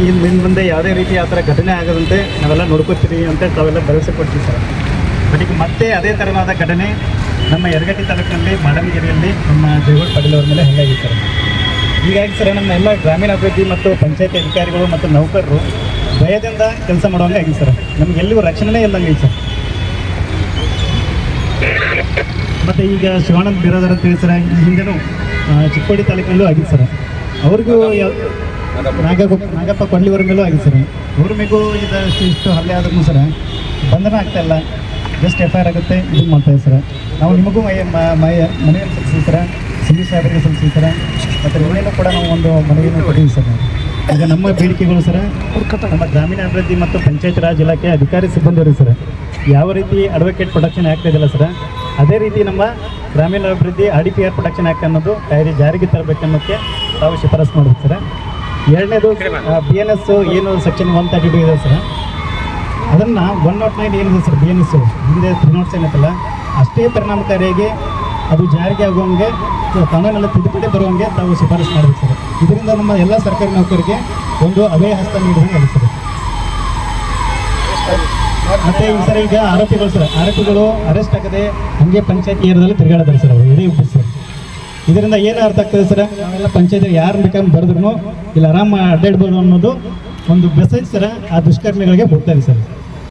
ಈ ಹಿಂದೆ ಮುಂದೆ ಯಾವುದೇ ರೀತಿ ಆ ಥರ ಘಟನೆ ಆಗದಂತೆ ನಾವೆಲ್ಲ ನೋಡ್ಕೋತೀವಿ ಅಂತ ತಾವೆಲ್ಲ ಭರವಸೆ ಕೊಡ್ತೀವಿ ಸರ್. ಬಟ್ ಈಗ ಮತ್ತೆ ಅದೇ ಥರವಾದ ಘಟನೆ ನಮ್ಮ ಯರಗಟ್ಟಿ ತಾಲೂಕಿನಲ್ಲಿ ಮಾಡಮಗಿರಿಯಲ್ಲಿ ನಮ್ಮ ಜಯಗೋಳ್ ಪಾಟೀಲ್ ಅವ್ರ ಮೇಲೆ ಹಂಗಾಗಿ ಸರ್. ಹೀಗಾಗಿ ಸರ್ ನಮ್ಮ ಎಲ್ಲ ಗ್ರಾಮೀಣಾಭಿವೃದ್ಧಿ ಮತ್ತು ಪಂಚಾಯತಿ ಅಧಿಕಾರಿಗಳು ಮತ್ತು ನೌಕರರು ಭಯದಿಂದ ಕೆಲಸ ಮಾಡುವಂಗೆ ಆಗಿದೆ ಸರ್. ನಮ್ಗೆ ಎಲ್ಲಿಗೂ ರಕ್ಷಣೆ ಇಲ್ಲಂಗೆ ಸರ್. ಮತ್ತು ಈಗ ಶಿವಾನಂದ ಬಿರಾದರ್ ಅಂತ ಹೇಳಿ ಸರ್ ಈ ಹಿಂದೆನೂ ಚಿಕ್ಕೋಡಿ ತಾಲೂಕಿನಲ್ಲೂ ಆಗಿದೆ ಸರ್. ಅವ್ರಿಗೂ ನಾಗಪ್ಪ. ನಾಗಪ್ಪ ಕೊಂಡಿವರ ಮೇಲೂ ಆಗಿದೆ ಸರ್. ಅವ್ರ ಮೇಗೂ ಇದಷ್ಟು ಇಷ್ಟು ಹಲ್ಲೆ ಆದ್ರೂ ಸರ್, ಬಂಧನ ಆಗ್ತಾ ಇಲ್ಲ. ಜಸ್ಟ್ ಎಫ್ ಐ ಆರ್ ಆಗುತ್ತೆ ಇದು ಮಾಡ್ತಾ ಇದೆ ಸರ್. ನಾವು ನಿಮಗೂ ಮೈ ಮನೆಯನ್ನು ಸಲ್ಲಿಸ್ತೀವಿ ಸರ್ ಸಿಂಧು ಸಾಹೇಬರಿಗೆ ಸಲ್ಲಿಸ್ತೀವಿ ಸರ್ ಮತ್ತು ನಿಮಗೆಲ್ಲ ಕೂಡ ನಾವು ಒಂದು ಮನವಿಯನ್ನು ಕೊಟ್ಟಿದ್ದೀವಿ ಸರ್. ಈಗ ನಮ್ಮ ಬೇಡಿಕೆಗಳು ಸರ್, ನಮ್ಮ ಗ್ರಾಮೀಣ ಅಭಿವೃದ್ಧಿ ಮತ್ತು ಪಂಚಾಯತ್ ರಾಜ್ ಇಲಾಖೆ ಅಧಿಕಾರಿ ಸಿಬ್ಬಂದಿಯವರು ಸರ್, ಯಾವ ರೀತಿ ಅಡ್ವೊಕೇಟ್ ಪ್ರೊಡಕ್ಷನ್ ಆಗ್ತಾ ಇದೆಯಲ್ಲ ಸರ್, ಅದೇ ರೀತಿ ನಮ್ಮ ಗ್ರಾಮೀಣಾಭಿವೃದ್ಧಿ R D P R production act ಅನ್ನೋದು ಜಾರಿಗೆ ತರಬೇಕನ್ನೋಕ್ಕೆ ತಾವು ಶಿಫಾರಸು ಮಾಡಬೇಕು ಸರ್. ಎರಡನೇದು ಬಿ ಎನ್ ಎಸ್ ಏನು ಸೆಕ್ಷನ್ ಒನ್ ತರ್ಟಿ ಟು ಇದೆ ಸರ್. ಅದನ್ನು ಒನ್ ನಾಟ್ ನೈನ್ ಏನಿದೆ ಸರ್ ಬಿ ಎನ್ ಎಸ್ ಹಿಂದೆ ತ್ರೀ ನಾಟ್ಸ್ ಏನತ್ತಲ್ಲ ಅಷ್ಟೇ ಪರಿಣಾಮಕಾರಿಯಾಗಿ ಅದು ಜಾರಿಗೆ ಆಗುವಂಗೆ ಕಾನೂನೆಲ್ಲ ತಿದ್ದುಪಡಿ ಬರುವಂಗೆ ತಾವು ಶಿಫಾರಸು ಮಾಡಬೇಕು ಸರ್. ಇದರಿಂದ ನಮ್ಮ ಎಲ್ಲ ಸರ್ಕಾರಿ ನೌಕರರಿಗೆ ಒಂದು ಅಭಯ ಹಸ್ತ ನೀಡಿದಂಗೆ ಆಗುತ್ತೆ ಮತ್ತೆ ಈ ಸರ್ ಈಗ ಆರೋಪಿಗಳು ಸರ್. ಆರೋಪಿಗಳು ಅರೆಸ್ಟ್ ಆಗದೆ ಹಂಗೆ ಪಂಚಾಯತ್ ಏರಿಯಾದಲ್ಲಿ ತಿರುಗಾಡಿದ್ದಾರೆ ಸರ್ ಅವರು. ಇಡೀ ಸರ್. ಇದರಿಂದ ಏನು ಅರ್ಥ ಆಗ್ತದೆ ಸರ್? ನಾವೆಲ್ಲ ಪಂಚಾಯತ್ ಯಾರು ಬೇಕಾದ್ರೆ ಬರೆದ್ರು ಇಲ್ಲ ಆರಾಮ ಅಡ್ಡಾಡ್ಬೋದು ಅನ್ನೋದು ಒಂದು ಮೆಸೇಜ್ ಸರ, ಆ ದುಷ್ಕರ್ಮಿಗಳಿಗೆ ಇದೆ ಸರ್.